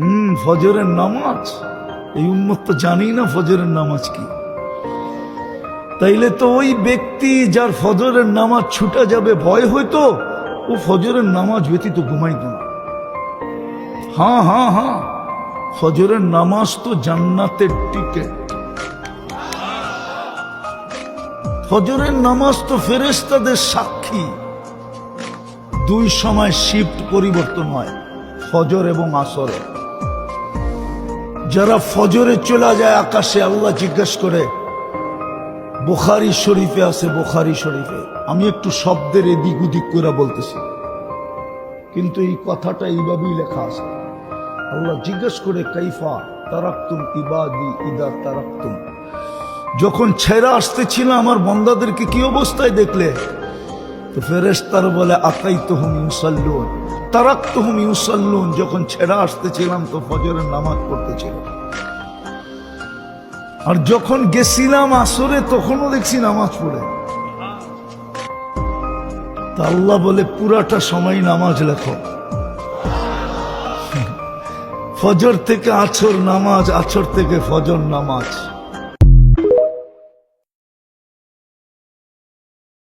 হুম, ফজরের নামাজ। এই উন্মত তো জানি না ফজরের নামাজ কি। তাইলে তো ওই ব্যক্তি যার ফজরের নামাজ ছুটা যাবে, ভয় হইতো ও ফজরের নামাজ ব্যতীত ঘুমাইত না। হ্যাঁ হ্যাঁ হ্যাঁ ফজরের নামাজ তো জান্নাতের টিকেট ফজরের নামাজ তো ফেরেস্তাদের সাক্ষী। দুই সময় শিফট পরিবর্তন হয়, ফজর এবং আসরে যারা ফজরে চলে যায় আকাশে, আল্লাহ জিজ্ঞেস করে, বোখারি শরীফে আছে, বোখারি শরীফে। আমি একটু শব্দের এদিক উদিক করে বলতেছি। কিন্তু এই কথাটা এইভাবেই লেখা আছে। আল্লাহ জিজ্ঞেস করে, কাইফা তারাক্তুম ইবাদি ইদা তারাক্তুম? যখন ছেড়া আসতেছিল আমার বন্দাদেরকে কি অবস্থায় দেখলে? তো ফেরেস্তার বলে আকাই তো হুম ইউসাল্লুন। তারাক তো হুম ইউসাল্লুন, যখন ছেড়া আসতেছিলাম তো ফজরের নামাজ পড়তেছিল আর যখন গেছিলাম আসরে, তখনও দেখছি নামাজ পড়ে। তা আল্লাহ বলে, পুরাটা সময় নামাজ লেখো। ফজর থেকে আছর নামাজ, আছর থেকে ফজর নামাজ।